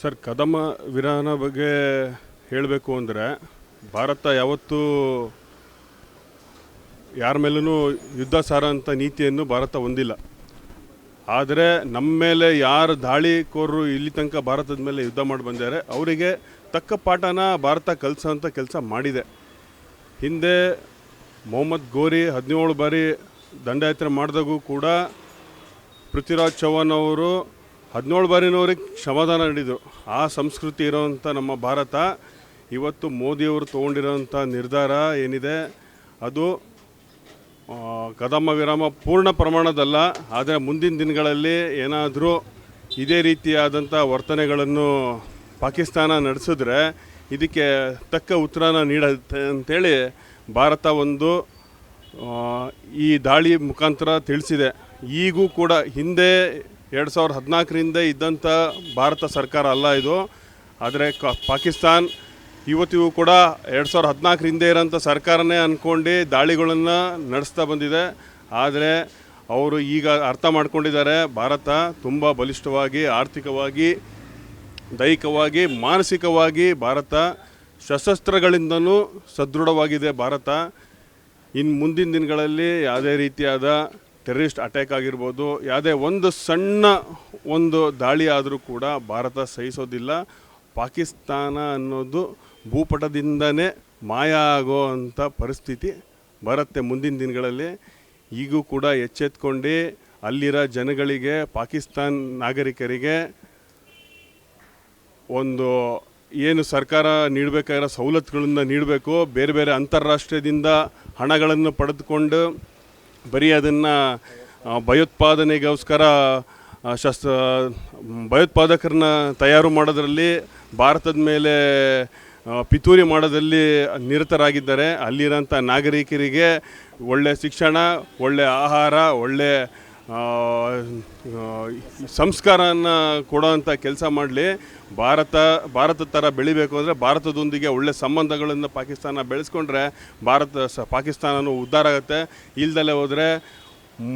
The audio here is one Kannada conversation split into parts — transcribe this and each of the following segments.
ಸರ್, ಕದಮ ವಿರಾನ ಬಗ್ಗೆ ಹೇಳಬೇಕು ಅಂದರೆ ಭಾರತ ಯಾವತ್ತೂ ಯಾರ ಮೇಲೂ ಯುದ್ಧ ಸಾರ ಅಂತ ನೀತಿಯನ್ನು ಭಾರತ ಹೊಂದಿಲ್ಲ. ಆದರೆ ನಮ್ಮ ಮೇಲೆ ಯಾರು ದಾಳಿಕೋರರು ಇಲ್ಲಿ ತನಕ ಭಾರತದ ಮೇಲೆ ಯುದ್ಧ ಮಾಡಿ ಬಂದಿದ್ದಾರೆ, ಅವರಿಗೆ ತಕ್ಕ ಪಾಠನ ಭಾರತ ಕಲಿಸೋಂಥ ಕೆಲಸ ಮಾಡಿದೆ. ಹಿಂದೆ ಮೊಹಮ್ಮದ್ ಗೋರಿ ಹದಿನೇಳು ಬಾರಿ ದಂಡಯಾತ್ರೆ ಮಾಡಿದಾಗೂ ಕೂಡ ಪೃಥ್ವಿರಾಜ್ ಚೌಹಾಣ್ ಅವರು ಹದಿನೇಳು ಬಾರಿನವ್ರಿಗೆ ಕ್ಷಮಾದಾನ ನೀಡಿದರು. ಆ ಸಂಸ್ಕೃತಿ ಇರೋವಂಥ ನಮ್ಮ ಭಾರತ, ಇವತ್ತು ಮೋದಿಯವರು ತೊಗೊಂಡಿರೋಂಥ ನಿರ್ಧಾರ ಏನಿದೆ, ಅದು ಕದಮ ವಿರಾಮ ಪೂರ್ಣ ಪ್ರಮಾಣದಲ್ಲ, ಆದರೆ ಮುಂದಿನ ದಿನಗಳಲ್ಲಿ ಏನಾದರೂ ಇದೇ ರೀತಿಯಾದಂಥ ವರ್ತನೆಗಳನ್ನು ಪಾಕಿಸ್ತಾನ ನಡೆಸಿದ್ರೆ ಇದಕ್ಕೆ ತಕ್ಕ ಉತ್ತರನ ನೀಡುತ್ತೆ ಅಂತೇಳಿ ಭಾರತ ಒಂದು ಈ ದಾಳಿ ಮುಖಾಂತರ ತಿಳಿಸಿದೆ. ಈಗೂ ಕೂಡ ಹಿಂದೆ ಎರಡು ಸಾವಿರದ ಹದಿನಾಲ್ಕರಿಂದ ಇದ್ದಂಥ ಭಾರತ ಸರ್ಕಾರ ಅಲ್ಲ ಇದು. ಆದರೆ ಕ ಪಾಕಿಸ್ತಾನ್ ಇವತ್ತಿಗೂ ಕೂಡ ಎರಡು ಸಾವಿರದ ಹದಿನಾಲ್ಕರಿಂದ ಇರೋಂಥ ಸರ್ಕಾರನೇ ಅಂದ್ಕೊಂಡು ದಾಳಿಗಳನ್ನು ನಡೆಸ್ತಾ ಬಂದಿದೆ. ಆದರೆ ಅವರು ಈಗ ಅರ್ಥ ಮಾಡ್ಕೊಂಡಿದ್ದಾರೆ, ಭಾರತ ತುಂಬ ಬಲಿಷ್ಠವಾಗಿ, ಆರ್ಥಿಕವಾಗಿ, ದೈಹಿಕವಾಗಿ, ಮಾನಸಿಕವಾಗಿ ಭಾರತ ಸಶಸ್ತ್ರಗಳಿಂದನೂ ಸದೃಢವಾಗಿದೆ. ಭಾರತ ಇನ್ನು ಮುಂದಿನ ದಿನಗಳಲ್ಲಿ ಯಾವುದೇ ರೀತಿಯಾದ ಟೆರರಿಸ್ಟ್ ಅಟ್ಯಾಕ್ ಆಗಿರ್ಬೋದು, ಯಾವುದೇ ಒಂದು ಸಣ್ಣ ಒಂದು ದಾಳಿ ಆದರೂ ಕೂಡ ಭಾರತ ಸಹಿಸೋದಿಲ್ಲ. ಪಾಕಿಸ್ತಾನ ಅನ್ನೋದು ಭೂಪಟದಿಂದನೇ ಮಾಯ ಆಗೋ ಅಂಥ ಪರಿಸ್ಥಿತಿ ಬರುತ್ತೆ ಮುಂದಿನ ದಿನಗಳಲ್ಲಿ. ಈಗೂ ಕೂಡ ಎಚ್ಚೆತ್ಕೊಂಡು ಅಲ್ಲಿರೋ ಜನಗಳಿಗೆ, ಪಾಕಿಸ್ತಾನ್ ನಾಗರಿಕರಿಗೆ ಒಂದು ಏನು ಸರ್ಕಾರ ನೀಡಬೇಕಾಗಿರೋ ಸವಲತ್ತುಗಳನ್ನು ನೀಡಬೇಕು, ಬೇರೆ ಬೇರೆ ಅಂತಾರಾಷ್ಟ್ರೀಯದಿಂದ ಹಣಗಳನ್ನು ಪಡೆದುಕೊಂಡು ಬರೀ ಅದನ್ನು ಭಯೋತ್ಪಾದನೆಗೋಸ್ಕರ ಶಸ್ತ್ರ, ಭಯೋತ್ಪಾದಕರನ್ನ ತಯಾರು ಮಾಡೋದರಲ್ಲಿ ಭಾರತದ ಮೇಲೆ ಪಿತೂರಿ ಮಾಡೋದಲ್ಲಿ ನಿರತರಾಗಿದ್ದಾರೆ. ಅಲ್ಲಿರೋಂಥ ನಾಗರಿಕರಿಗೆ ಒಳ್ಳೆಯ ಶಿಕ್ಷಣ ಒಳ್ಳೆಯ ಆಹಾರ ಒಳ್ಳೆಯ ಸಂಸ್ಕಾರನ ಕೊಡೋವಂಥ ಕೆಲಸ ಮಾಡಲಿ. ಭಾರತ ಭಾರತ ಥರ ಬೆಳಿಬೇಕು ಅಂದರೆ ಭಾರತದೊಂದಿಗೆ ಒಳ್ಳೆ ಸಂಬಂಧಗಳನ್ನು ಪಾಕಿಸ್ತಾನ ಬೆಳೆಸ್ಕೊಂಡ್ರೆ ಭಾರತ ಸ, ಪಾಕಿಸ್ತಾನನೂ ಉದ್ಧಾರ ಆಗುತ್ತೆ. ಇಲ್ದಲೆ ಹೋದರೆ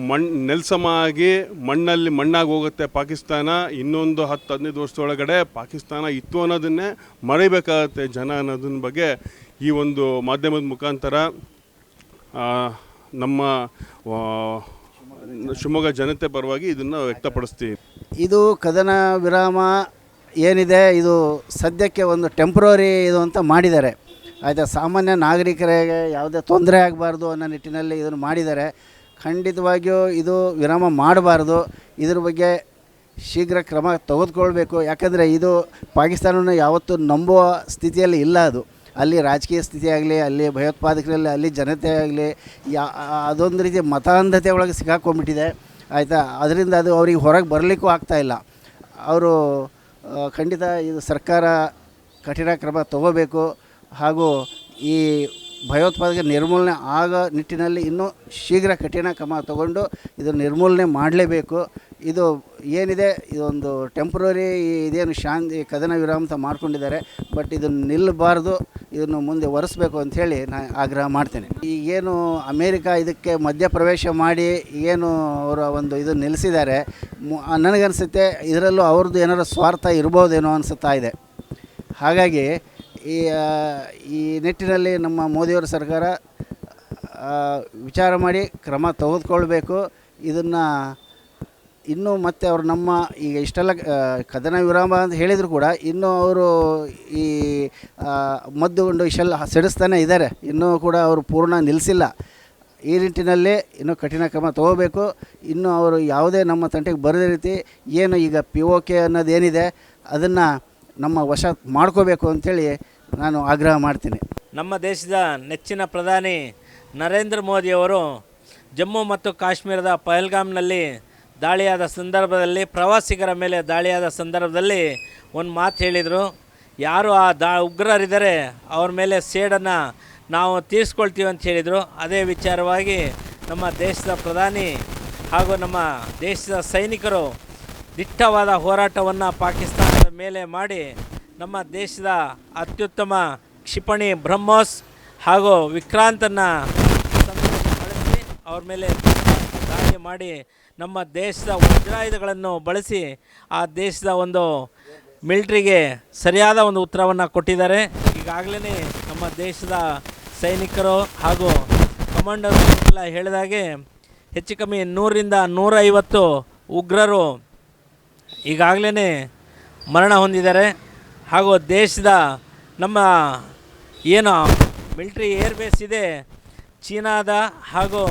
ಮಣ್, ನೆಲ್ಸಮ ಆಗಿ ಮಣ್ಣಲ್ಲಿ ಮಣ್ಣಾಗಿ ಹೋಗುತ್ತೆ ಪಾಕಿಸ್ತಾನ. ಇನ್ನೊಂದು ಹತ್ತು, ಹದಿನೈದು ವರ್ಷದೊಳಗಡೆ ಪಾಕಿಸ್ತಾನ ಇತ್ತು ಅನ್ನೋದನ್ನೇ ಮರಿಬೇಕಾಗತ್ತೆ ಜನ ಅನ್ನೋದನ್ನ ಬಗ್ಗೆ ಈ ಒಂದು ಮಾಧ್ಯಮದ ಮುಖಾಂತರ. ನಮ್ಮ ಶಿವಮೊಗ್ಗ ಜನತೆ ಪರವಾಗಿ ಇದನ್ನು ವ್ಯಕ್ತಪಡಿಸ್ತೀವಿ. ಇದು ಕದನ ವಿರಾಮ ಏನಿದೆ, ಇದು ಸದ್ಯಕ್ಕೆ ಒಂದು ಟೆಂಪ್ರವರಿ ಇದು ಅಂತ ಮಾಡಿದ್ದಾರೆ. ಆಯಿತಾ, ಸಾಮಾನ್ಯ ನಾಗರಿಕರಿಗೆ ಯಾವುದೇ ತೊಂದರೆ ಆಗಬಾರ್ದು ಅನ್ನೋ ನಿಟ್ಟಿನಲ್ಲಿ ಇದನ್ನು ಮಾಡಿದ್ದಾರೆ. ಖಂಡಿತವಾಗಿಯೂ ಇದು ವಿರಾಮ ಮಾಡಬಾರ್ದು. ಇದ್ರ ಬಗ್ಗೆ ಶೀಘ್ರ ಕ್ರಮ ತೆಗೆದುಕೊಳ್ಬೇಕು. ಯಾಕಂದರೆ ಇದು ಪಾಕಿಸ್ತಾನವನ್ನು ಯಾವತ್ತೂ ನಂಬುವ ಸ್ಥಿತಿಯಲ್ಲಿ ಇಲ್ಲ ಅದು. ಅಲ್ಲಿ ರಾಜಕೀಯ ಸ್ಥಿತಿ ಆಗಲಿ, ಅಲ್ಲಿ ಭಯೋತ್ಪಾದಕರಲ್ಲಿ, ಅಲ್ಲಿ ಜನತೆ ಆಗಲಿ, ಯಾ ಅದೊಂದು ರೀತಿ ಮತಾಂಧತೆ ಒಳಗೆ ಸಿಕ್ಕಾಕೊಂಡ್ಬಿಟ್ಟಿದೆ. ಆಯಿತಾ? ಅದರಿಂದ ಅದು ಅವ್ರಿಗೆ ಹೊರಗೆ ಬರಲಿಕ್ಕೂ ಆಗ್ತಾಯಿಲ್ಲ ಅವರು ಖಂಡಿತ ಇದು ಸರ್ಕಾರ ಕಠಿಣ ಕ್ರಮ ತಗೋಬೇಕು. ಹಾಗೂ ಈ ಭಯೋತ್ಪಾದಕ ನಿರ್ಮೂಲನೆ ಆಗೋ ನಿಟ್ಟಿನಲ್ಲಿ ಇನ್ನೂ ಶೀಘ್ರ ಕಠಿಣ ಕ್ರಮ ತಗೊಂಡು ಇದು ನಿರ್ಮೂಲನೆ ಮಾಡಲೇಬೇಕು. ಇದು ಏನಿದೆ, ಇದೊಂದು ಟೆಂಪ್ರರಿ ಇದೇನು ಶಾಂತಿ, ಕದನ ವಿರಾಮ ಅಂತ ಮಾಡ್ಕೊಂಡಿದ್ದಾರೆ ಬಟ್ ಇದನ್ನು ನಿಲ್ಲಬಾರ್ದು, ಇದನ್ನು ಮುಂದೆ ಒರೆಸ್ಬೇಕು ಅಂಥೇಳಿ ನಾನು ಆಗ್ರಹ ಮಾಡ್ತೇನೆ. ಈಗೇನು ಅಮೇರಿಕ ಇದಕ್ಕೆ ಮಧ್ಯಪ್ರವೇಶ ಮಾಡಿ ಏನು ಅವರ ಒಂದು ಇದು ನಿಲ್ಲಿಸಿದ್ದಾರೆ ನನಗನ್ಸುತ್ತೆ ಇದರಲ್ಲೂ ಅವ್ರದ್ದು ಏನಾರು ಸ್ವಾರ್ಥ ಇರ್ಬೋದೇನೋ ಅನಿಸುತ್ತಾ ಇದೆ. ಹಾಗಾಗಿ ಈ ಈ ನಿಟ್ಟಿನಲ್ಲಿ ನಮ್ಮ ಮೋದಿಯವರ ಸರ್ಕಾರ ವಿಚಾರ ಮಾಡಿ, ಕ್ರಮ ತೆಗೆದುಕೊಳ್ಬೇಕು, ಇದನ್ನು ಇನ್ನೂ ಮತ್ತೆ ಅವರು ನಮ್ಮ ಈಗ ಇಷ್ಟೆಲ್ಲ ಕದನ ವಿರಾಮ ಅಂತ ಹೇಳಿದರೂ ಕೂಡ ಇನ್ನೂ ಅವರು ಈ ಮದ್ದು ಮದ್ದುಗೊಂಡು ಇಷ್ಟೆಲ್ಲ ಸಿಡಿಸ್ತಾನೆ ಇದ್ದಾರೆ ಇನ್ನೂ ಕೂಡ ಅವರು ಪೂರ್ಣ ನಿಲ್ಲಿಸಿಲ್ಲ ಈ ನಿಟ್ಟಿನಲ್ಲಿ ಇನ್ನೂ ಕಠಿಣ ಕ್ರಮ ತಗೋಬೇಕು. ಇನ್ನೂ ಅವರು ಯಾವುದೇ ನಮ್ಮ ತಂಟೆಗೆ ಬರದೇ ರೀತಿ ಏನು ಈಗ ಪಿ ಓ ಕೆ ಅನ್ನೋದೇನಿದೆ ಅದನ್ನು ನಮ್ಮ ವಶ ಮಾಡ್ಕೋಬೇಕು ಅಂತೇಳಿ ನಾನು ಆಗ್ರಹ ಮಾಡ್ತೀನಿ. ನಮ್ಮ ದೇಶದ ನೆಚ್ಚಿನ ಪ್ರಧಾನಿ ನರೇಂದ್ರ ಮೋದಿಯವರು ಜಮ್ಮು ಮತ್ತು ಕಾಶ್ಮೀರದ ಪಹಲ್ಗಾಮ್ನಲ್ಲಿ ದಾಳಿಯಾದ ಸಂದರ್ಭದಲ್ಲಿ, ಪ್ರವಾಸಿಗರ ಮೇಲೆ ದಾಳಿಯಾದ ಸಂದರ್ಭದಲ್ಲಿ ಒಂದು ಮಾತು ಹೇಳಿದರು. ಯಾರು ಆ ದಾ, ಉಗ್ರರಿದ್ದಾರೆ, ಅವ್ರ ಮೇಲೆ ಸೇಡನ್ನು ನಾವು ತೀರಿಸ್ಕೊಳ್ತೀವಿ ಅಂತ ಹೇಳಿದರು. ಅದೇ ವಿಚಾರವಾಗಿ ನಮ್ಮ ದೇಶದ ಪ್ರಧಾನಿ ಹಾಗೂ ನಮ್ಮ ದೇಶದ ಸೈನಿಕರು ದಿಟ್ಟವಾದ ಹೋರಾಟವನ್ನು ಪಾಕಿಸ್ತಾನದ ಮೇಲೆ ಮಾಡಿ ನಮ್ಮ ದೇಶದ ಅತ್ಯುತ್ತಮ ಕ್ಷಿಪಣಿ ಬ್ರಹ್ಮೋಸ್ ಹಾಗೂ ವಿಕ್ರಾಂತನ್ನು ಅವ್ರ ಮೇಲೆ ಮಾಡಿ ನಮ್ಮ ದೇಶದ ವಜ್ರಾಯುಧಗಳನ್ನು ಬಳಸಿ ಆ ದೇಶದ ಒಂದು ಮಿಲ್ಟ್ರಿಗೆ ಸರಿಯಾದ ಒಂದು ಉತ್ತರವನ್ನು ಕೊಟ್ಟಿದ್ದಾರೆ. ಈಗಾಗಲೇ ನಮ್ಮ ದೇಶದ ಸೈನಿಕರು ಹಾಗೂ ಕಮಾಂಡರ್ ಎಲ್ಲ ಹೇಳಿದಾಗೆ ಹೆಚ್ಚು ಕಮ್ಮಿ ನೂರರಿಂದ ನೂರೈವತ್ತು ಉಗ್ರರು ಈಗಾಗಲೇ ಮರಣ ಹೊಂದಿದ್ದಾರೆ. ಹಾಗೂ ದೇಶದ ನಮ್ಮ ಏನು ಮಿಲ್ಟ್ರಿ ಏರ್ ಬೇಸ್ ಇದೆ, ಚೀನಾದ ಹಾಗೂ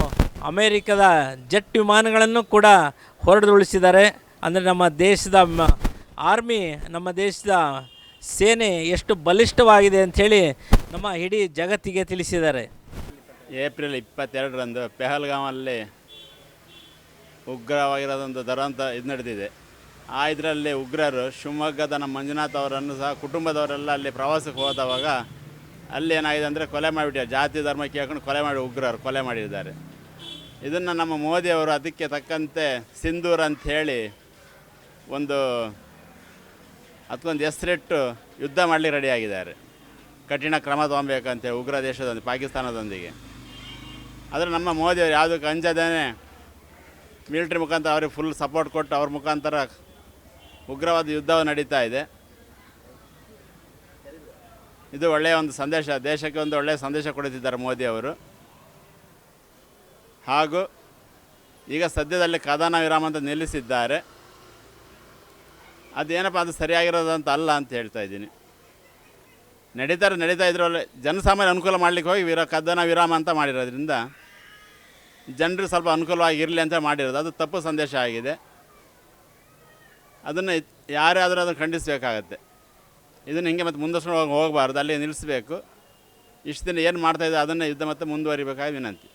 ಅಮೇರಿಕದ ಜೆಟ್ ವಿಮಾನಗಳನ್ನು ಕೂಡ ಹೊರಡುಳಿಸಿದ್ದಾರೆ ಅಂದರೆ ನಮ್ಮ ದೇಶದ ಆರ್ಮಿ, ನಮ್ಮ ದೇಶದ ಸೇನೆ ಎಷ್ಟು ಬಲಿಷ್ಠವಾಗಿದೆ ಅಂಥೇಳಿ ನಮ್ಮ ಇಡೀ ಜಗತ್ತಿಗೆ ತಿಳಿಸಿದ್ದಾರೆ. ಏಪ್ರಿಲ್ ಇಪ್ಪತ್ತೆರಡರಂದು ಪೆಹಲ್ಗಾಮಲ್ಲಿ ಉಗ್ರವಾಗಿರೋದೊಂದು ದುರಂತ ಇದು ನಡೆದಿದೆ. ಆ ಇದರಲ್ಲಿ ಉಗ್ರರು ಶಿವಮೊಗ್ಗದ ನಮ್ಮ ಮಂಜುನಾಥ್ ಅವರನ್ನು ಸಹ ಕುಟುಂಬದವರೆಲ್ಲ ಅಲ್ಲಿ ಪ್ರವಾಸಕ್ಕೆ ಹೋದವಾಗ ಅಲ್ಲಿ ಏನಾಗಿದೆ ಅಂದರೆ ಕೊಲೆ ಮಾಡಿಬಿಟ್ಟಿದ್ದಾರೆ. ಜಾತಿ, ಧರ್ಮ ಕೇಳ್ಕೊಂಡು ಕೊಲೆ ಮಾಡಿ ಉಗ್ರರು ಕೊಲೆ ಮಾಡಿದ್ದಾರೆ. ಇದನ್ನು ನಮ್ಮ ಮೋದಿಯವರು ಅದಕ್ಕೆ ತಕ್ಕಂತೆ ಸಿಂಧೂರ್ ಅಂತ ಹೇಳಿ ಒಂದು, ಅದಕ್ಕೊಂದು ಹೆಸರಿಟ್ಟು ಯುದ್ಧ ಮಾಡಲಿಕ್ಕೆ ರೆಡಿಯಾಗಿದ್ದಾರೆ ಕಠಿಣ ಕ್ರಮ ತೊಗೊಬೇಕಂತೆ ಉಗ್ರ ದೇಶದೊಂದಿಗೆ, ಪಾಕಿಸ್ತಾನದೊಂದಿಗೆ. ಆದರೆ ನಮ್ಮ ಮೋದಿಯವರು ಯಾವುದಕ್ಕೆ ಅಂಜದೇನೆ ಮಿಲಿಟ್ರಿ ಮುಖಾಂತರ ಅವ್ರಿಗೆ ಫುಲ್ ಸಪೋರ್ಟ್ ಕೊಟ್ಟು ಅವ್ರ ಮುಖಾಂತರ ಉಗ್ರವಾದ ಯುದ್ಧವು ನಡೀತಾ ಇದೆ. ಇದು ಒಳ್ಳೆಯ ಒಂದು ಸಂದೇಶ, ದೇಶಕ್ಕೆ ಒಂದು ಒಳ್ಳೆಯ ಸಂದೇಶ ಕೊಡುತ್ತಿದ್ದಾರೆ ಮೋದಿಯವರು ಹಾಗೂ ಈಗ ಸದ್ಯದಲ್ಲಿ ಕದನ ವಿರಾಮ ಅಂತ ನಿಲ್ಲಿಸಿದ್ದಾರೆ. ಅದೇನಪ್ಪ, ಅದು ಸರಿಯಾಗಿರೋದಂತ ಅಲ್ಲ ಅಂತ ಹೇಳ್ತಾ ಇದ್ದೀನಿ. ನಡೀತಾರೆ, ನಡೀತಾ ಇದ್ರಲ್ಲಿ ಜನಸಾಮಾನ್ಯ ಅನುಕೂಲ ಮಾಡಲಿಕ್ಕೆ ಹೋಗಿ ವಿರ ಕದನ ವಿರಾಮ ಅಂತ ಮಾಡಿರೋದ್ರಿಂದ ಜನರು ಸ್ವಲ್ಪ ಅನುಕೂಲವಾಗಿ ಇರಲಿ ಅಂತ ಮಾಡಿರೋದು. ಅದು ತಪ್ಪು ಸಂದೇಶ ಆಗಿದೆ. ಅದನ್ನು ಯಾರೇ ಆದರೂ ಅದನ್ನು ಖಂಡಿಸಬೇಕಾಗತ್ತೆ. ಇದನ್ನು ಹಿಂಗೆ ಮತ್ತೆ ಹೋಗಿ ಹೋಗಬಾರ್ದು, ಅಲ್ಲಿ ನಿಲ್ಲಿಸಬೇಕು. ಇಷ್ಟು ದಿನ ಏನು ಮಾಡ್ತಾಯಿದ್ದೆ ಅದನ್ನು ಯುದ್ಧ ಮತ್ತೆ ಮುಂದುವರಿಬೇಕಾಗಿ ವಿನಂತಿ.